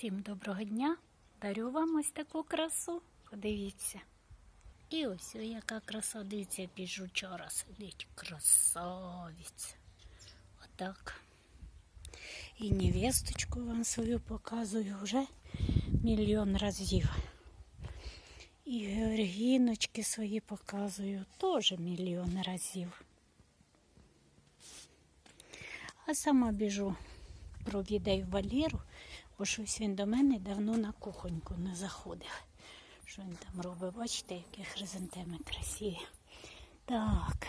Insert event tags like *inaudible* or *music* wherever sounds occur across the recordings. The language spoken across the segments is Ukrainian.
Всім доброго дня. Дарю вам ось таку красу. Подивіться. І ось о, яка краса. Дивіться, який жучара сидить. Красавець. Отак. І невесточку вам свою показую вже мільйон разів. І георгіночки свої показую теж мільйон разів. А сама біжу провідаю Валіру, бо щось він до мене давно на кухоньку не заходив. Що він там робить? Бачите, які хризантеми красиві. Так,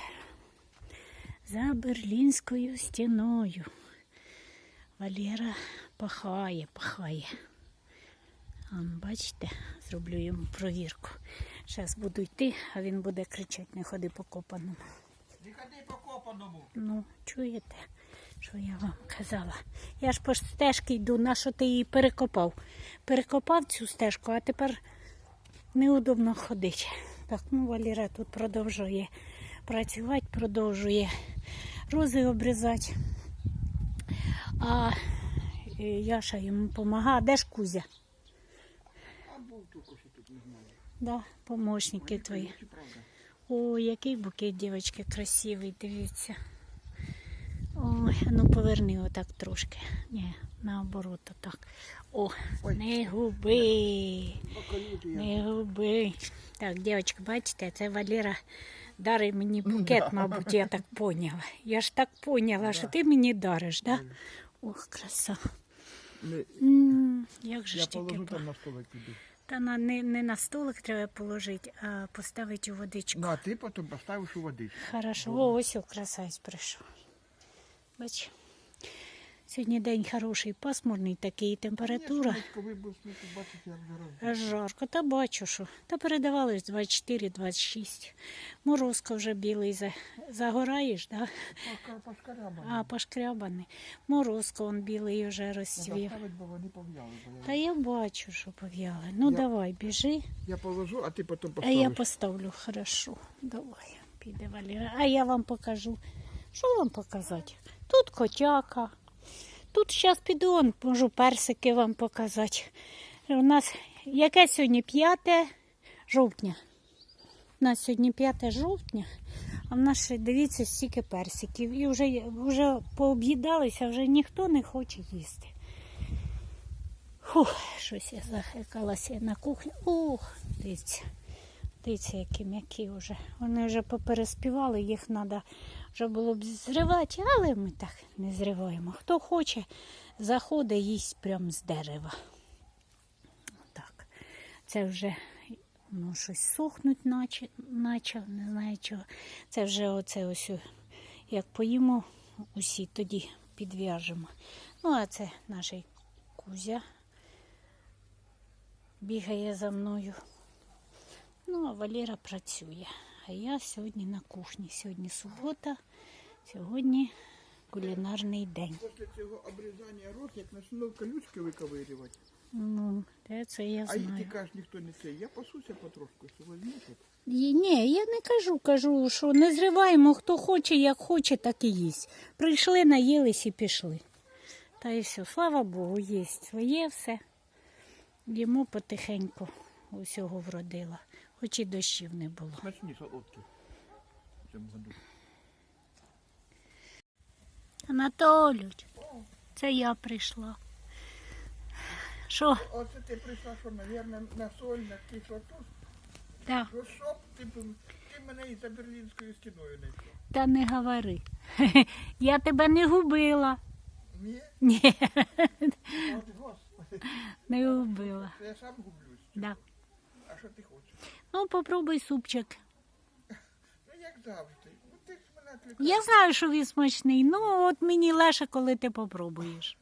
за берлінською стіною. Валера пахає, пахає. Он, бачите, зроблю йому провірку. Зараз буду йти, а він буде кричати, не ходи по копаному. Не ходи по копаному. Ну, чуєте, що я вам казала? Я ж по стежці йду, на що ти її перекопав? Перекопав цю стежку, а тепер неудобно ходити. Так, ну Валіра тут продовжує працювати, продовжує рози обрізати. А е, Яша йому допомагає. Де ж Кузя? А був тільки що тут не знаю. Да, помощники твої. Ой, який букет, дівчатки, красивий, дивіться. Ой, ну поверни отак трошки. Ні, наоборот, отак. О, Ой. не губи, не губи. Так, дівчатки, бачите, це Валера дарить мені букет, мабуть, я так поняла. Я ж так поняла, що ти мені дариш, да? Ох, краса. М, Як же Я ж тільки положу там на столик тобі. Та на, не, не на столик треба положити, а поставити у водичку. Ну, а ти потім поставиш у води. Хорошо. О, ось о, красавець прийшов. Бач. Сьогодні день хороший, пасмурний такий, температура. Жарко, та бачу, що. Та передавалось 24-26. Морозко вже білий загораєш, да? Пошкарябані. а пошкрябаний. Морозко он білий вже я- Та я бачу, що пов'яли. Ну давай, біжи. Я положу, а ти потім А я поставлю, хорошо. Давай, піде Валера. А я вам покажу. Що вам показати? Тут котяка. Тут зараз піду, он, можу персики вам показати. У нас яке сьогодні 5 жовтня. У нас сьогодні 5 жовтня, а в нас дивіться стільки персиків. І вже, вже пооб'їдалися, вже ніхто не хоче їсти. Фух, щось я захикалася на кухню. Ух, дивіться. Дивіться, які м'які вже. Вони вже попереспівали, їх треба вже було б зривати, але ми так не зриваємо. Хто хоче, заходить, їсть прямо з дерева. Так. Це вже ну, щось сохнуть, наче, наче, не знаю чого. Це вже оце ось, як поїмо усі, тоді підв'яжемо. Ну, а це наш Кузя бігає за мною. Ну, а Валера працює. А я сьогодні на кухні. Сьогодні субота, сьогодні кулінарний день. Після цього обрізання рот, як почну колючки виковирювати. Ну, це я А й ти знаю. кажеш, ніхто не це. Я пасуся потрошку, сьогодні. тут. Ні, я не кажу, кажу, що не зриваємо, хто хоче, як хоче, так і їсть. Прийшли, наїлись і пішли. Та і все, слава Богу, є своє все. Йому потихеньку усього вродила, хоч і дощів не було. Смачні солодкі. В цьому году. Анатолійович, це я прийшла. Що? Оце ти прийшла, що, мабуть, на соль, на кислоту. Да. Ну що б ти, ти мене і за берлінською стіною не йшла. Та не говори. *laughs* Я тебе не губила. Ні? Ні, От господи, не губила. я сам гублюсь. Да. А що ти хочеш? Ну, попробуй супчик. Ну як завжди. Ну ти ж мене кликаєш. Я знаю, що він смачний. Ну, от мені легше, коли ти попробуєш.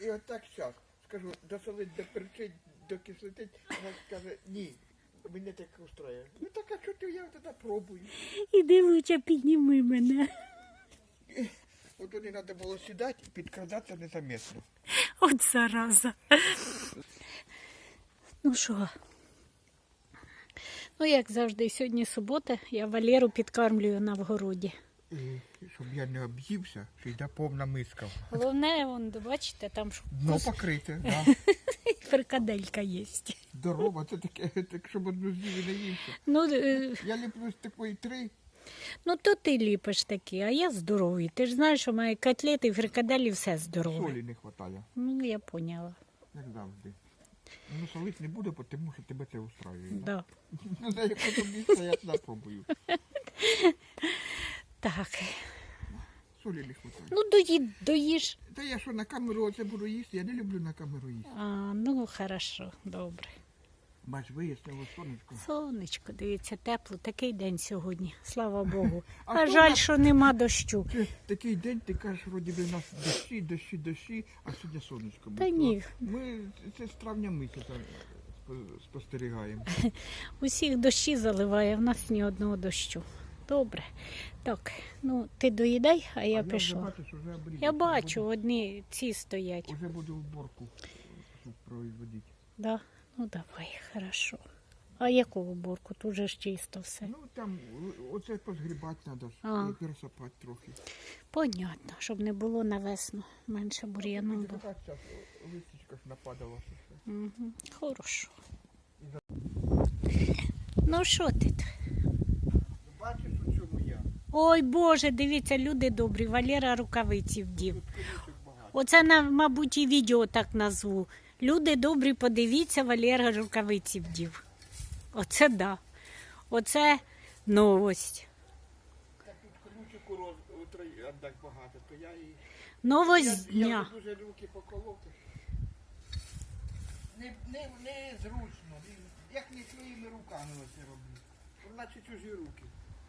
І от так зараз. Скажу, досолить, доперчить, докислотить. Вона скаже, ні. Мене так устроює. Ну так, а що ти я тоді пробую? Іди лучше підніми мене. От туди треба було сідати і підкрадатися незаметно. От зараза. Ну що? Ну, як завжди, сьогодні субота, я Валеру підкармлюю на вгороді. І щоб я не об'ївся, що йде повна миска. Головне, вон, бачите, там ж Дно покрите, да. *laughs* фрикаделька є. Здорово, це таке, так щоб одну з'їв і не ївся. Ну, е, Я ліплю з такої три, ну то ти ліпиш такі, а я здоровий. Ти ж знаєш, що мої котлети фрикаделі все здорове. солі не вистачає, Ну, я поняла. як завжди. Ну, солить не буде, тому що тебе це устраює. Да. Ну, за яку місце я туди пробую. Так. Солі не хватає. Ну, доїд, доїж. Та я що на камеру оце буду їсти, я не люблю на камеру їсти. А, ну, хорошо, добре. Бач, вияснило сонечко. Сонечко, дивіться, тепло, такий день сьогодні, слава *laughs* Богу. А А жаль, на- що нема дощу. Це такий день, ти кажеш, вроді би у нас дощі, дощі, дощі, а сьогодні сонечко було. Та ні. Ми це з травня місяця спо- спостерігаємо. *laughs* Усіх дощі заливає, в нас ні одного дощу. Добре. Так, ну ти доїдай, а я а пішла. бачиш, вже. Я бачу, буду- одні ці стоять. Уже буду уборку проводити. Да? Ну давай, хорошо. А яку уборку? Тут же ж чисто все. Ну там оце позгрібати треба, і пересапати трохи. Понятно, щоб не було на весну менше бур'яну Ось було. така зараз листічка ж нападала. Угу. Хорошо. Ну що ти? Бачиш, у чому я? Ой Боже, дивіться, люди добрі. Валера рукавиці вдів. Оце, мабуть, і відео так назву. Люди добрі, подивіться, Валера рукавиці вдів. Оце да. Оце новость. У роз багато, то я і. Новость я, я дня. вже дуже руки поколоти. Не, не, не зручно, як не своїми руками оце роблю. Наче чужі руки.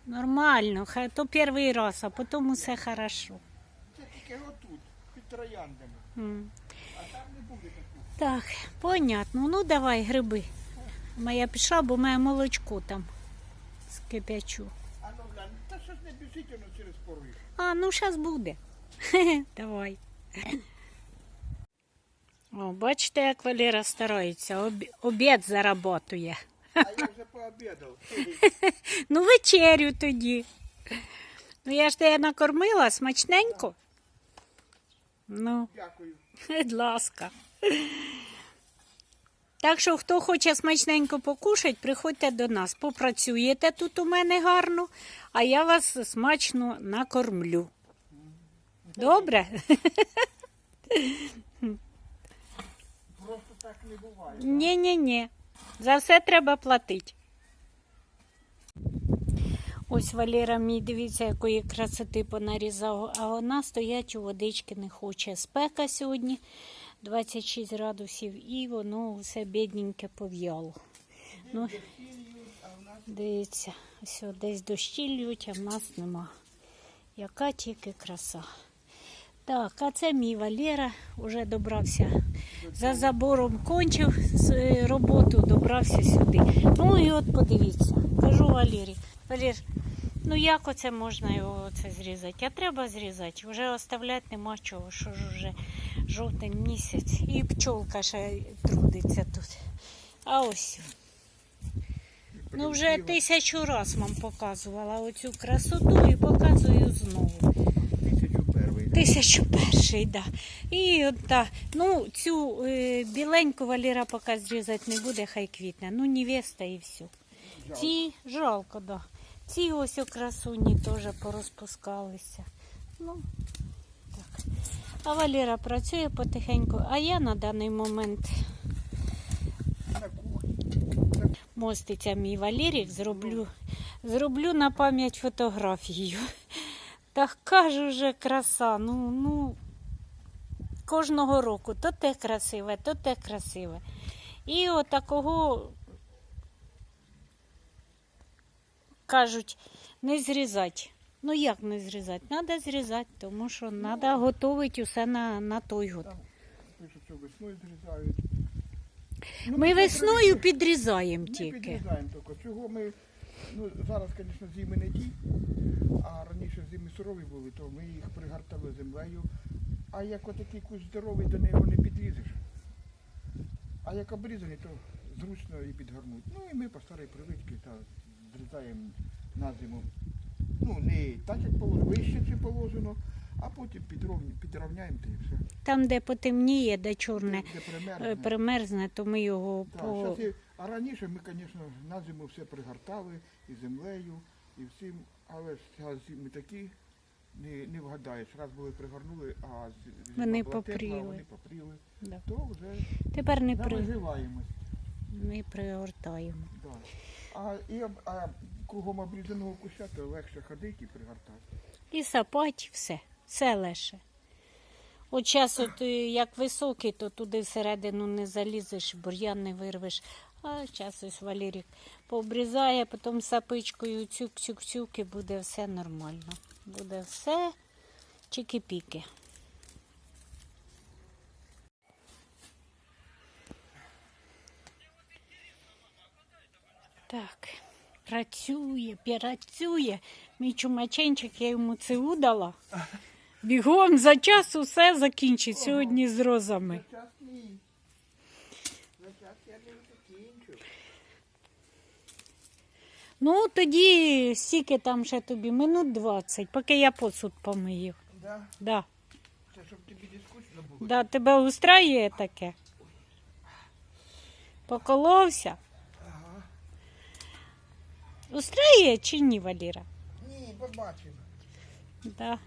Нормально, хай то перший раз, а потім усе хорошо. Це тільки отут, під трояндами. А там не буде такого. Так, понятно. Ну давай, гриби. Моя пішла, бо моє молочко там скипячу. А ну глянь, та що ж не біжить воно через порив. А, ну зараз буде. *laughs* Давай. О, бачите, як Валера старається, обі- обід заработує. А я вже пообідав. *laughs* Ну, вечерю тоді. Ну, я ж тебе накормила смачненько. Ну, Дякую. будь ласка. Так що, хто хоче смачненько покушати, приходьте до нас. Попрацюєте тут у мене гарно, а я вас смачно накормлю. Добре? Просто так не буває. Ні-ні-ні. За все треба платити. Ось Валера мій, дивіться, якої красоти понарізав, а вона стоять у водички не хоче. Спека сьогодні 26 градусів і воно все бідненьке пов'яло. Ну, дивіться, ось десь дощі лють, а в нас нема. Яка тільки краса. Так, а це мій Валера вже добрався за забором кончив роботу, добрався сюди. Ну і от подивіться, кажу Валері, Валер, ну як оце можна його оце зрізати? А треба зрізати, вже оставляти нема чого, що ж вже жовтень місяць. І пчолка ще трудиться тут. А ось. Ну вже тисячу раз вам показувала оцю красоту і показую знову. Тисячу перший. Тисячу перший, да. І от, да. ну, цю е, біленьку Валера поки зрізати не буде, хай квітне. Ну, невеста і все. Ці жалко, да. Ці ось у красуні теж порозпускалися. Ну, так. А Валера працює потихеньку, а я на даний момент моститься мій Валерік, зроблю, зроблю на пам'ять фотографію. Так кажу вже краса. Ну, ну, кожного року то те красиве, то те красиве. І отакого кажуть, не зрізати. Ну як не зрізати? Треба зрізати, тому що треба готувати усе на, на той год. Пишуть, що весною зрізають. Ну, Ми весною підрізаємо Ми тільки. підрізаємо тільки. Чого ми, ну зараз, звісно, зими не ті, а раніше зими сурові були, то ми їх пригортали землею. А як отакий кущ здоровий, до нього не підлізеш. А як обрізаний, то зручно і підгорнуть. Ну і ми по старій привичці та зрізаємо на зиму Ну, не так, як положено, вище чи положено, а потім підровня, підровняємо та і все. Там, де потемніє, де чорне Де е, примерзне. примерзне, то ми його Так, по. щас і- а раніше ми, звісно, на зиму все пригортали і землею, і всім, але ж зараз зими такі, не, не вгадаєш. Раз були пригорнули, а з- зима Вони була тепла, попріли. вони попріли, Да. то вже Тепер не, при... виживаємось. не пригортаємо. Да. А, і, а кругом обрізаного куща, то легше ходити і пригортати. І сапать, все, все леше. От час, от, е, як високий, то туди всередину не залізеш, бур'ян не вирвеш. А час ось Валерік пообрізає, потім сапичкою цюк-цюк-цюк і буде все нормально. Буде все чики-піки. Так, працює, працює. Мій чумаченчик, я йому цеу дала. Бігом за час усе закінчить сьогодні з розами. Ну, тоді стільки там ще тобі, минут 20, поки я посуд помию. Да? Да. Це щоб тобі не скучно було. Да, тебе устраює таке? Поколовся? Ага. Устраює чи ні, Валіра? Ні, побачимо. Да. Як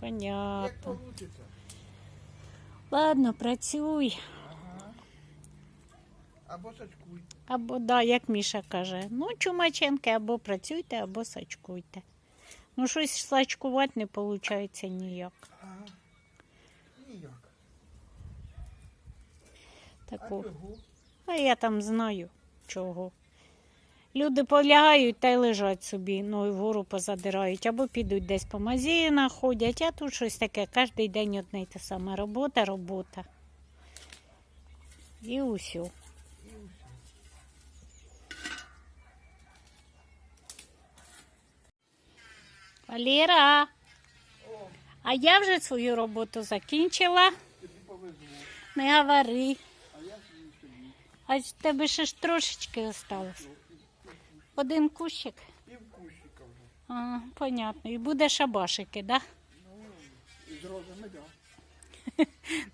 Понятно. вийде. Ладно, працюй. Ага. Або сачкуй. Або, да, як Міша каже, ну, чумаченки, або працюйте, або сачкуйте. Ну, щось сачкувати не виходить ніяк. Ага. Ніяк. А Таку. чого? А я там знаю чого. Люди полягають та й лежать собі, ну і вгору позадирають, або підуть десь по магазинах, ходять, а тут щось таке, кожен день одне й те саме. Робота, робота. І усю. Валера, а я вже свою роботу закінчила. Не говори. А тебе ще ж трошечки осталось. Один кущик. Пів кущика вже. А, понятно. І буде шабашики, да? Ну, з розами, да. *laughs*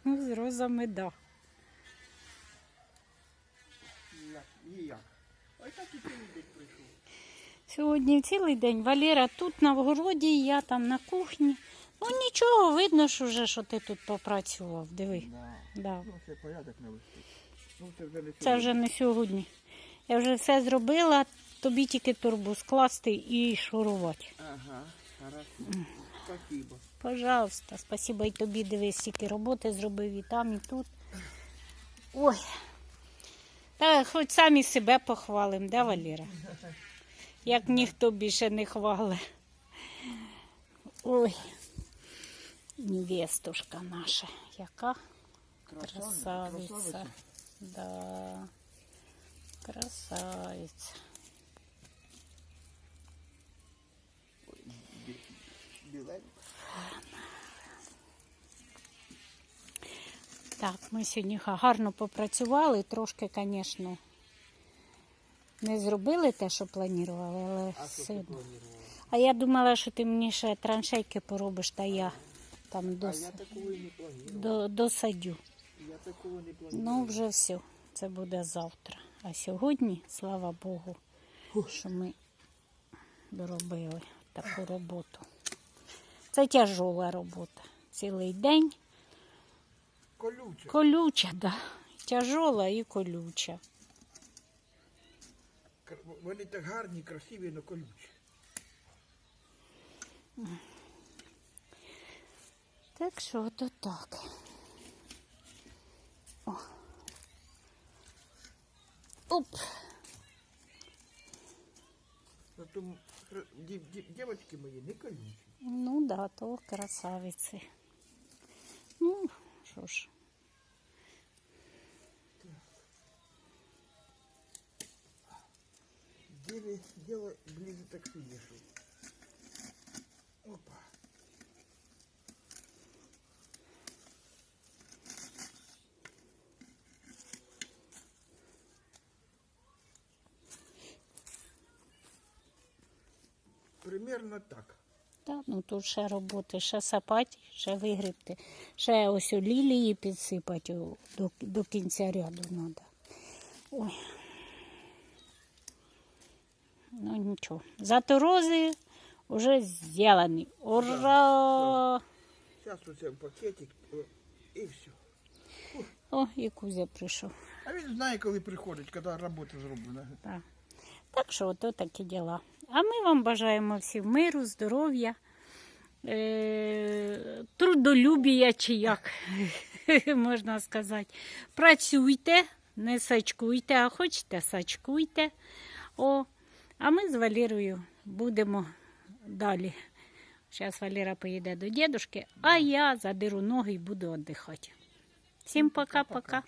Ну, з розами, да. Ніяк. Ніяк. Ой, так і цілий день прийшов. Сьогодні цілий день Валера тут на вгороді, я там на кухні. Ну нічого, видно, що вже що ти тут попрацював. Диви. Да. Да. Ну, це порядок навести. Ну, це вже не Це вже не сьогодні. Я вже все зробила, тобі тільки турбу скласти і шурувати. Ага, хорошо. Спасибо. Пожалуйста, спасибо і тобі дивись, стільки роботи зробив і там, і тут. Ой. Та хоч самі себе похвалимо, да, Валера? Як ніхто більше не хвалить. Ой. Невестушка наша, яка красавиця. Да. Красавиця. Так, ми сьогодні гарно попрацювали, трошки, звісно, не зробили те, що планували, але А планувала? А я думала, що ти мені ще траншейки поробиш, та я там А я такого не до... досадю. Я такого не. Ну, вже все, це буде завтра. А сьогодні, слава Богу, що ми доробили таку роботу. Це тяжола робота. Цілий день. Колюче. Колюча, да. Тяжола і колюча. Вони так гарні, красиві, але колючі. Так що то так. О. Оп. Зато м- кр- дів- дів- дівочки мої не колючі. Ну да, то красавиці. Ну, що ж. Дело, дело ближе к финишу. Опа. примерно так. Та, ну тут ще роботи, ще сапати, ще вигрібти, ще ось у лілії підсипати до, до кінця ряду треба. Ой. Ну нічого. Зато рози вже зроблені. Ура! Зараз оце пакетик і все. О, і Кузя прийшов. А він знає, коли приходить, коли робота зроблена. Так. Так що ото такі діла. А ми вам бажаємо всім миру, здоров'я, е- трудолюбія, чи як *laughs* можна сказати. Працюйте, не сачкуйте, а хочете сачкуйте. О, а ми з Валірою будемо далі. Зараз Валера поїде до дідушки, а я задеру ноги і буду віддихати. Всім пока-пока.